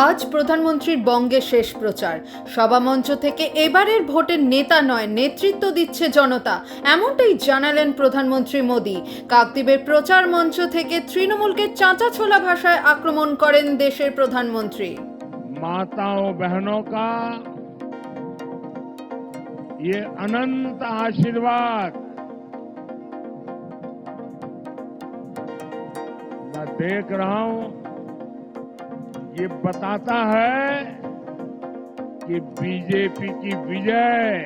আজ প্রধানমন্ত্রীর বঙ্গে শেষ প্রচার সভামঞ্চ থেকে এবারের ভোটের নেতা নয় নেতৃত্ব দিচ্ছে জনতা এমনটাই জানালেন প্রধানমন্ত্রী মোদী কাকদ্বীপের প্রচার মঞ্চ থেকে তৃণমূলকে চাঁচা ছোলা ভাষায় আক্রমণ করেন দেশের প্রধানমন্ত্রী माताओं बहनों का ये अनंत आशीर्वाद मैं देख रहा हूं ये बताता है कि बीजेपी की विजय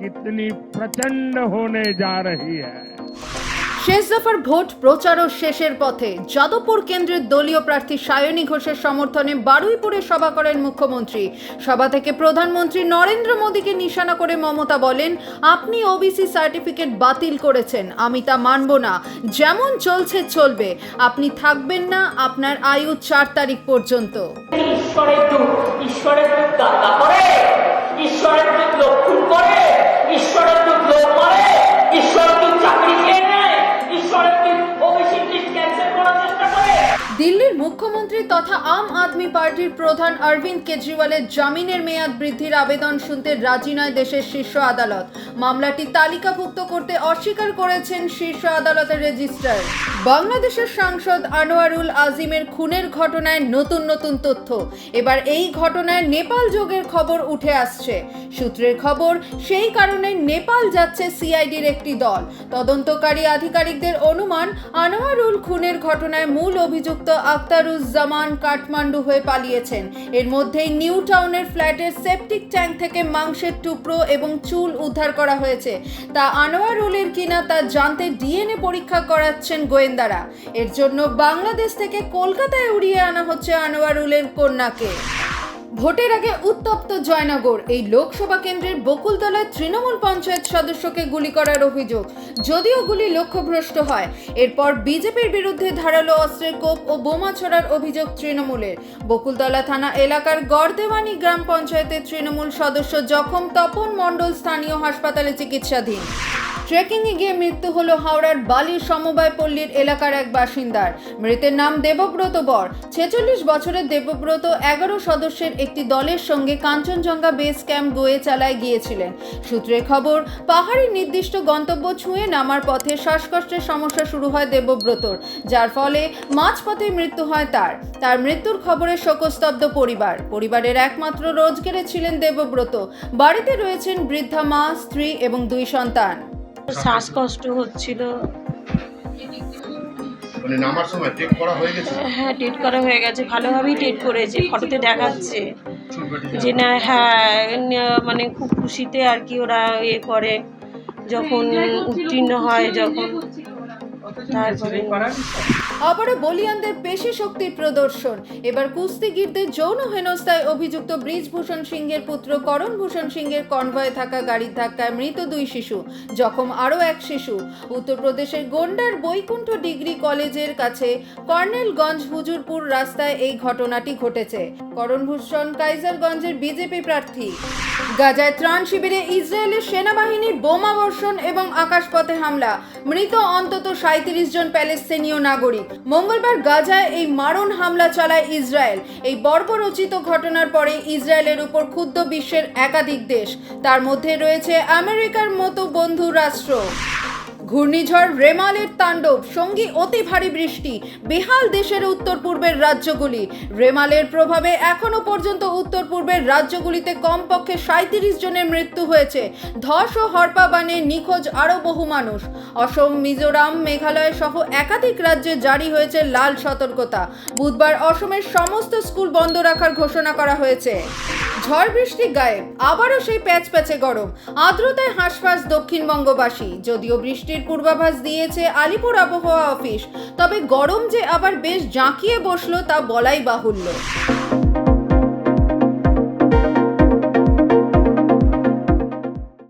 कितनी प्रचंड होने जा रही है। শেষ দফার ভোট প্রচারও শেষের পথে। যাদবপুর কেন্দ্রের দলীয় প্রার্থী সায়নী ঘোষের সমর্থনে বারুইপুরে সভা করেন মুখ্যমন্ত্রী। সভা থেকে প্রধানমন্ত্রী নরেন্দ্র মোদীকে নিশানা করে মমতা বলেন, আপনি ওবিসি সার্টিফিকেট বাতিল করেছেন, আমি তা মানব না। যেমন চলছে, চলবে। আপনি থাকবেন না, আপনার আয়ু চার তারিখ পর্যন্ত। মুখ্যমন্ত্রী তথা আম আদমি পার্টির প্রধান অরবিন্দ কেজরিওয়ালের জামিনের মেয়াদ বৃদ্ধির আবেদন শুনতে রাজি নয় দেশের শীর্ষ আদালত। মামলাটি তালিকাভুক্ত করতে অস্বীকার করেছেন শীর্ষ আদালতের রেজিস্ট্রার। বাংলাদেশের সাংসদ আনোয়ারুল আজিমের খুনের ঘটনায় নতুন নতুন তথ্য। এবার এই ঘটনায় নেপাল যোগের খবর উঠে আসছে। সূত্রের খবর, সেই কারণে নেপাল যাচ্ছে সিআইডির একটি দল। তদন্তকারী আধিকারিকদের অনুমান, আনোয়ারুল খুনের ঘটনায় মূল অভিযুক্ত আক্তারুজ্জামান কাঠমান্ডু হয়ে পালিয়েছেন। এর মধ্যেই নিউ টাউনের ফ্ল্যাটের সেপটিক ট্যাঙ্ক থেকে মাংসের টুকরো এবং চুল উদ্ধার করা হয়েছে। তা আনোয়ারুলের কিনা তা জানতে ডিএনএ পরীক্ষা করাচ্ছেন গোয়েন্দারা। এর জন্য বাংলাদেশ থেকে কলকাতায় উড়িয়ে আনা হচ্ছে আনোয়ারুলের কন্যাকে। ভোটের আগে উত্তপ্ত জয়নগর। এই লোকসভা কেন্দ্রের বকুলতলায় তৃণমূল পঞ্চায়েত সদস্যকে গুলি করার অভিযোগ। যদিও গুলি লক্ষ্যভ্রষ্ট হয়, এরপর বিজেপির বিরুদ্ধে ধারালো অস্ত্রের কোপ ও বোমা ছড়ার অভিযোগ তৃণমূলের। বকুলতলা থানা এলাকার গড়দেওয়ানি গ্রাম পঞ্চায়েতের তৃণমূল সদস্য জখম তপন মণ্ডল স্থানীয় হাসপাতালে চিকিৎসাধীন। ট্রেকিংয়ে গিয়ে মৃত্যু হলো হাওড়ার বালির সমবায় পল্লীর এলাকার এক বাসিন্দার। মৃতের নাম দেবব্রত বর। ছেচল্লিশ বছরের দেবব্রত এগারো সদস্যের একটি দলের সঙ্গে কাঞ্চনজঙ্ঘা বেস ক্যাম্প গোয়ে চালায় গিয়েছিলেন। সূত্রের খবর, পাহাড়ি নির্দিষ্ট গন্তব্য ছুঁয়ে নামার পথে শ্বাসকষ্টের সমস্যা শুরু হয় দেবব্রতর, যার ফলে মাঝপথে মৃত্যু হয় তার। তার মৃত্যুর খবরে শোকস্তব্ধ পরিবার। পরিবারের একমাত্র রোজগারে ছিলেন দেবব্রত। বাড়িতে রয়েছেন বৃদ্ধা মা, স্ত্রী এবং দুই সন্তান। শ্বাসকষ্ট হচ্ছিল। মানে নামার সময় টেট করা হয়ে গেছে? হ্যাঁ টেট করা হয়ে গেছে। ভালোভাবেই টেট করেছে ফটোতে দেখাচ্ছে। যে না হ্যাঁ মানে খুব খুশিতে আর কি ওরা ইয়ে করে। যখন উত্তীর্ণ হয় যখন তারপরে আবারও বলিয়ানদের পেশি শক্তির প্রদর্শন। এবার কুস্তিগিরদের যৌন হেনস্থায় অভিযুক্ত ব্রিজভূষণ সিংহের পুত্র করণ ভূষণ সিংহের কনভয়ে থাকা গাড়ির ধাক্কায় মৃত দুই শিশু, জখম আরও এক শিশু। উত্তরপ্রদেশের গোন্ডার বৈকুণ্ঠ ডিগ্রি কলেজের কাছে কর্নেলগঞ্জ হুজুরপুর রাস্তায় এই ঘটনাটি ঘটেছে। করণ ভূষণ কাইজারগঞ্জের বিজেপি প্রার্থী। গাজায় ত্রাণ শিবিরে ইসরায়েলের সেনাবাহিনীর বোমা বর্ষণ এবং আকাশপথে হামলা। মৃত অন্তত সাঁত্রিশ জন প্যালেস্তিনীয় নাগরিক। মঙ্গলবার গাজায় এই মারণ হামলা চালায় ইসরায়েল। এই বর্বরচিত ঘটনার পরে ইসরায়েলের উপর ক্ষুব্ধ বিশ্বের একাধিক দেশ। তার মধ্যে রয়েছে আমেরিকার মতো বন্ধু রাষ্ট্র। ঘূর্ণিঝড় রেমালের তাণ্ডব, সঙ্গী অতি ভারী বৃষ্টি, বেহাল দেশের উত্তর পূর্বের রাজ্যগুলি। রেমালের প্রভাবে এখনও পর্যন্ত উত্তর পূর্বের রাজ্যগুলিতে কমপক্ষে সাঁত্রিশ জনের মৃত্যু হয়েছে। ধস ও হরপাবানে নিখোঁজ আরও বহু মানুষ। অসম, মিজোরাম, মেঘালয় সহ একাধিক রাজ্যে জারি হয়েছে লাল সতর্কতা। বুধবার অসমের সমস্ত স্কুল বন্ধ রাখার ঘোষণা করা হয়েছে। ঝড় বৃষ্টি গায়েব আবারও সেই প্যাচ প্যাচে গরম। আর্দ্রতায় হাঁসফাঁস দক্ষিণবঙ্গবাসী যদিও বৃষ্টির পূর্বাভাস দিয়েছে আলিপুর আবহাওয়া অফিস, তবে গরম যে আবার বেশ জাঁকিয়ে বসল তা বলাই বাহুল্য।